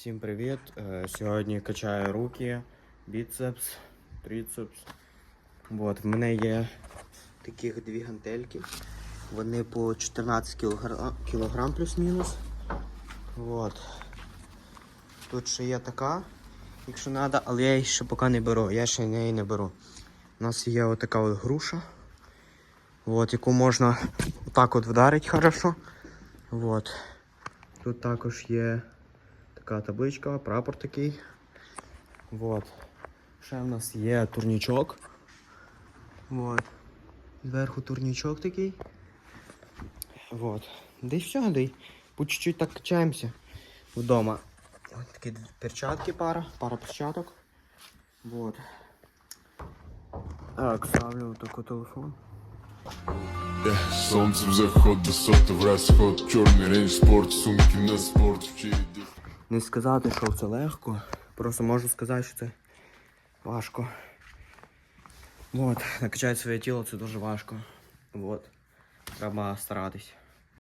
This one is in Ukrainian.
Всім привіт! Е, Сьогодні качаю руки, біцепс, трицепс. Вот, в мене є таких дві гантельки. Вони по 14 кілограм, кілограм плюс-мінус. Тут ще є така, якщо треба, але я її ще поки не беру. Я ще неї не беру. У нас є отака от груша, вот, яку можна отак от вдарити хорошо. Вот. Тут також є така табличка, прапор такий. Вот. Ще в нас є турнічок. Вот. Зверху турнічок такий. Вот. Да і все, да й по чуть-чуть так качаємося вдома. Ось такі перчатки пара, пара перчаток. Вот. Так, ставлю таку телефон. Сонце вже ход висоти в розход, чорний рейндж спорт, сумки на спорт вчить. Не сказати, що це легко. Просто можу сказати, що це важко. От, Накачати своє тіло це дуже важко. От. Треба старатись.